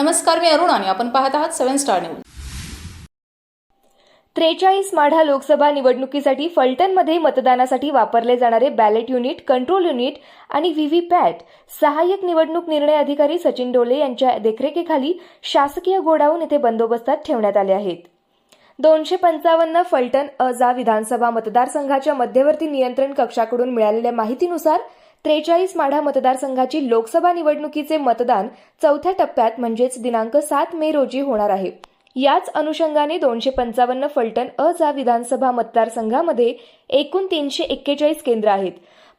नमस्कार मी अरुण आणि आपण पाहत आहात सेव्हन स्टार न्यूज. त्रेचाळीस माढा लोकसभा निवडणुकीसाठी फलटणमध्ये मतदानासाठी वापरले जाणारे बॅलेट युनिट कंट्रोल युनिट आणि व्हीव्हीपॅट. सहाय्यक निवडणूक निर्णय अधिकारी सचिन डोले यांच्या देखरेखीखाली शासकीय गोडाऊन येथे बंदोबस्तात ठेवण्यात आले आहेत. दोनशे पंचावन्न फलटण अजा विधानसभा मतदारसंघाच्या मध्यवर्ती नियंत्रण कक्षाकडून मिळालेल्या माहितीनुसार त्रेचाळीस माढा मतदारसंघाची लोकसभा निवडणुकीचे मतदान चौथ्या टप्प्यात म्हणजेच दिनांक सात मे रोजी होणार आहे. याच अनुषंगाने दोनशे पंचावन्न फलटण अ जा विधानसभा मतदारसंघामध्ये एकूण तीनशे एक्केचाळीस केंद्र आहेत.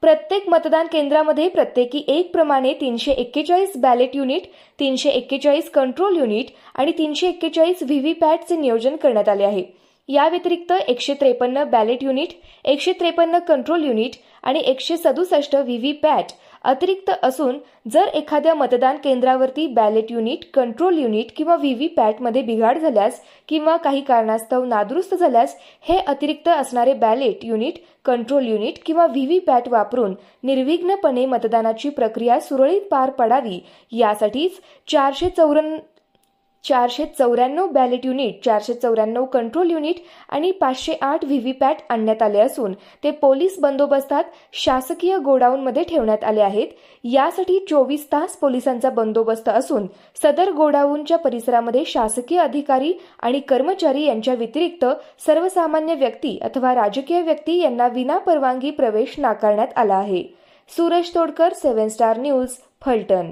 प्रत्येक मतदान केंद्रामध्ये प्रत्येकी एक प्रमाणे तीनशे एक्केचाळीस बॅलेट युनिट तीनशे एक्केचाळीस कंट्रोल युनिट आणि तीनशे एक्केचाळीस व्हीव्हीपॅटचे नियोजन करण्यात आले आहे. या व्यतिरिक्त एकशे त्रेपन्न बॅलेट युनिट एकशे त्रेपन्न कंट्रोल युनिट आणि एकशे सदुसष्ट व्हीव्हीपॅट अतिरिक्त असून जर एखाद्या मतदान केंद्रावरती बॅलेट युनिट कंट्रोल युनिट किंवा व्हीव्हीपॅटमध्ये बिघाड झाल्यास किंवा काही कारणास्तव नादुरुस्त झाल्यास हे अतिरिक्त असणारे बॅलेट युनिट कंट्रोल युनिट किंवा व्हीव्हीपॅट वापरून निर्विघ्नपणे मतदानाची प्रक्रिया सुरळीत पार पडावी यासाठीच चारशे चौऱ्या चारशे चौऱ्याण्णव बॅलेट युनिट चारशे चौऱ्याण्णव कंट्रोल युनिट आणि पाचशे आठ व्हीव्हीपॅट आणण्यात आले असून ते पोलीस बंदोबस्तात शासकीय गोडाऊनमध्ये ठेवण्यात आले आहेत. यासाठी चोवीस तास पोलिसांचा बंदोबस्त असून सदर गोडाऊनच्या परिसरामध्ये शासकीय अधिकारी आणि कर्मचारी यांच्या व्यतिरिक्त सर्वसामान्य व्यक्ती अथवा राजकीय व्यक्ती यांना विनापरवानगी प्रवेश नाकारण्यात आला आहे. Suraj Todkar seven star news Phaltan.